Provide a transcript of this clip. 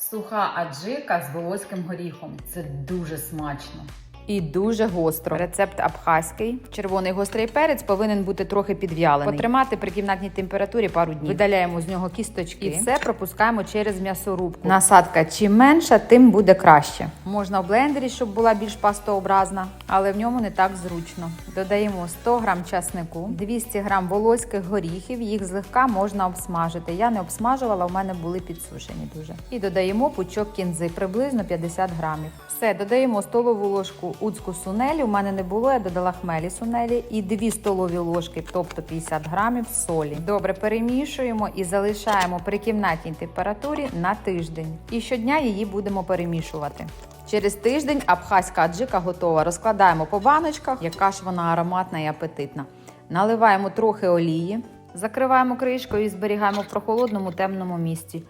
Суха аджика з волоським горіхом. Це дуже смачно. І дуже гостро. Рецепт абхазький. Червоний гострий перець повинен бути трохи підв'ялений. Потримати при кімнатній температурі пару днів. Видаляємо з нього кісточки і все пропускаємо через м'ясорубку. Насадка чим менша, тим буде краще. Можна в блендері, щоб була більш пастообразна, але в ньому не так зручно. Додаємо 100 грам часнику, 200 грам волоських горіхів. Їх злегка можна обсмажити. Я не обсмажувала, у мене були підсушені дуже. І додаємо пучок кінзи, приблизно 50 грамів. Все, додаємо столову ложку уцку сунелі. У мене не було, я додала хмелі сунелі і 2 столові ложки, тобто 50 грамів солі. Добре перемішуємо і залишаємо при кімнатній температурі на тиждень. І щодня її будемо перемішувати. Через тиждень абхазька аджика готова. Розкладаємо по баночках, яка ж вона ароматна і апетитна. Наливаємо трохи олії, закриваємо кришкою і зберігаємо в прохолодному темному місці.